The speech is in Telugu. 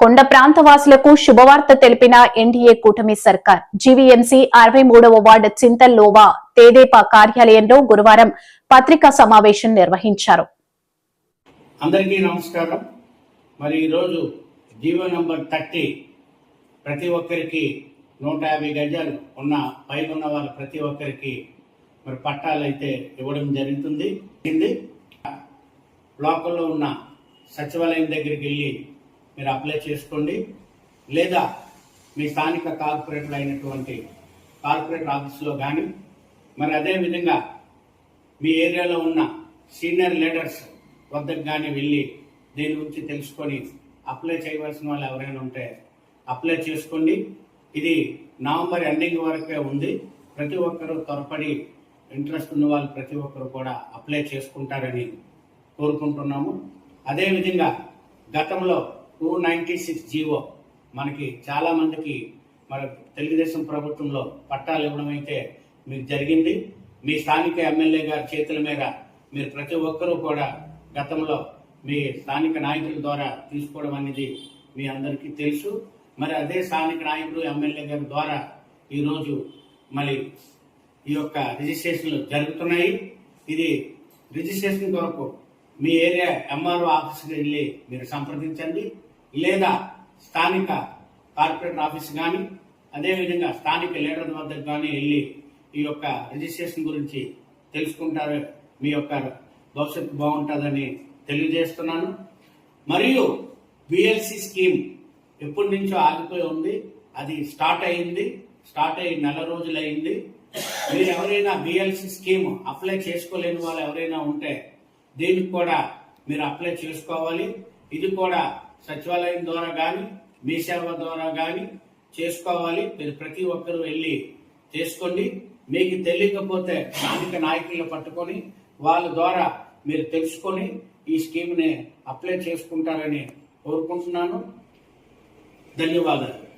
కొండ ప్రాంత వాసులకు శుభవార్త తెలిపిన ఎన్డీఏ కూటమి సర్కార్. జీవీఎంసీ అరవై మూడవ వార్డు చింతల్లోవా తేదేపా కార్యాలయంలో గురువారం పత్రికా సమావేశం నిర్వహించారు. అందరికీ నమస్కారం. మరి ఈరోజు జీవో నంబర్ థర్టీ ప్రతి ఒక్కరికి నూట యాభై గజాలు ఉన్న పైన ఉన్న వాళ్ళ ప్రతి ఒక్కరికి మరి పట్టాలు అయితే ఇవ్వడం జరుగుతుంది. బ్లాకుల్లో ఉన్న సచివాలయం దగ్గరికి వెళ్ళి మీరు అప్లై చేసుకోండి. లేదా మీ స్థానిక కార్పొరేటర్ అయినటువంటి కార్పొరేటర్ ఆఫీస్లో కానీ మరి అదే విధంగా మీ ఏరియాలో ఉన్న సీనియర్ లీడర్స్ వద్దకు కానీ వెళ్ళి దీని గురించి తెలుసుకొని అప్లై చేయవలసిన వాళ్ళు ఎవరైనా ఉంటే అప్లై చేసుకోండి. ఇది నవంబర్ ఎండింగ్ వరకే ఉంది. ప్రతి ఒక్కరూ త్వరపడి ఇంట్రెస్ట్ ఉన్న వాళ్ళు ప్రతి ఒక్కరు కూడా అప్లై చేసుకుంటారని కోరుకుంటున్నాము. అదేవిధంగా గతంలో టూ నైంటీ సిక్స్ జీవో మనకి చాలామందికి మన మరి తెలుగుదేశం ప్రభుత్వంలో పట్టాలు ఇవ్వడం అయితే మీకు జరిగింది. మీ స్థానిక ఎమ్మెల్యే గారి చేతుల మీద మీరు ప్రతి ఒక్కరూ కూడా గతంలో మీ స్థానిక నాయకుల ద్వారా తీసుకోవడం అనేది మీ అందరికీ తెలుసు. మరి అదే స్థానిక నాయకుడు ఎమ్మెల్యే గారి ద్వారా ఈరోజు మరి ఈ యొక్క రిజిస్ట్రేషన్లు జరుగుతున్నాయి. ఇది రిజిస్ట్రేషన్ కొరకు మీ ఏరియా ఎంఆర్ఓ ఆఫీస్కి వెళ్ళి మీరు సంప్రదించండి. లేదా స్థానిక కార్పొరేట్ ఆఫీస్ కానీ అదేవిధంగా స్థానిక లీడర్ వద్దకు కానీ వెళ్ళి ఈ యొక్క రిజిస్ట్రేషన్ గురించి తెలుసుకుంటారు. మీ యొక్క భవిష్యత్తు బాగుంటుందని తెలియజేస్తున్నాను. మరియు బిఎల్సి స్కీమ్ ఎప్పటి నుంచో ఆగిపోయి ఉంది. అది స్టార్ట్ అయింది. స్టార్ట్ అయ్యి నెల రోజులు అయింది మీరు ఎవరైనా బిఎల్సి స్కీమ్ అప్లై చేసుకోలేని వాళ్ళు ఎవరైనా ఉంటే దీనికి కూడా మీరు అప్లై చేసుకోవాలి. ఇది కూడా సచివాలయం ద్వారా కానీ మీ సేవ ద్వారా కానీ చేసుకోవాలి. మీరు ప్రతి ఒక్కరూ వెళ్ళి చేసుకోండి. మీకు తెలియకపోతే స్థానిక నాయకులను పట్టుకొని వాళ్ళ ద్వారా మీరు తెలుసుకొని ఈ స్కీమ్ని అప్లై చేసుకుంటారని కోరుకుంటున్నాను. ధన్యవాదాలు.